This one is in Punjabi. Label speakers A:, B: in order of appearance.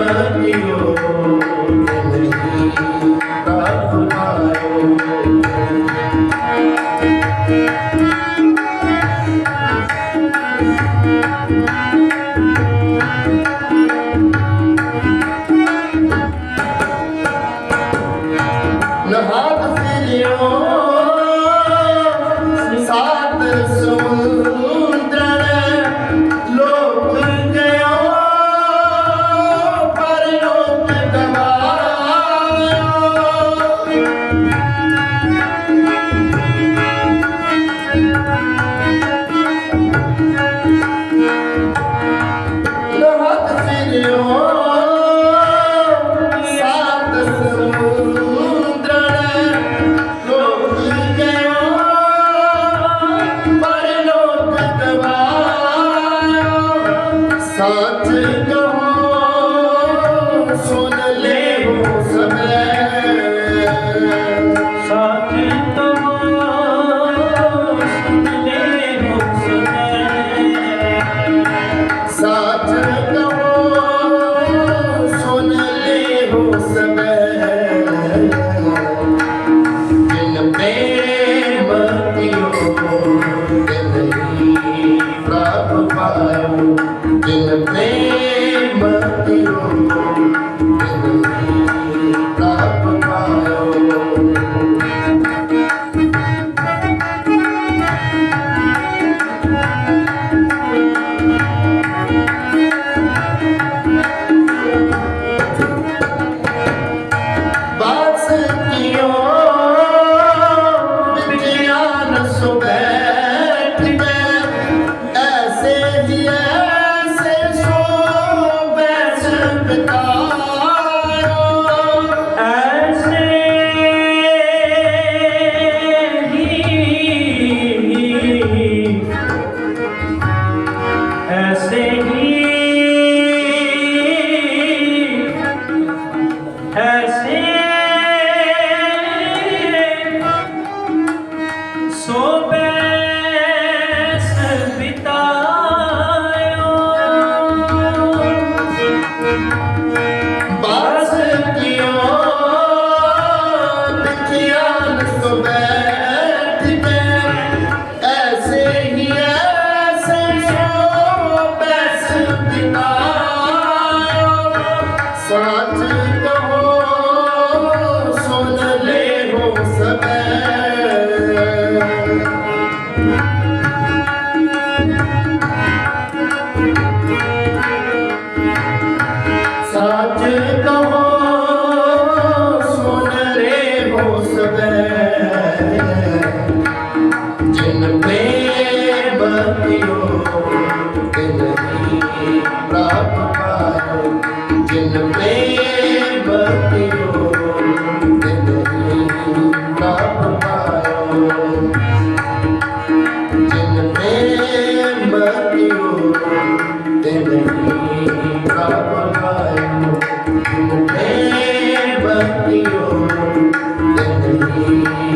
A: Hare ਸੱਚ ਕਹਾਂ ਸੁਣ ਲੈ ਹੋ ਸਭੈ ਸੱਚ ਕਹਾਂ ਸੁਣ ਲੈ ਹੋ ਸਭੈ
B: ਸੱਚ ਕਹਾਂ
A: ਸੁਣ ਲੈ ਹੋ ਸਭੈ ਜਿਨ ਪ੍ਰੇਮ ਤਿਉ ਦਿਨ ਪ੍ਰਭ ਪਾਇਆ Thank you.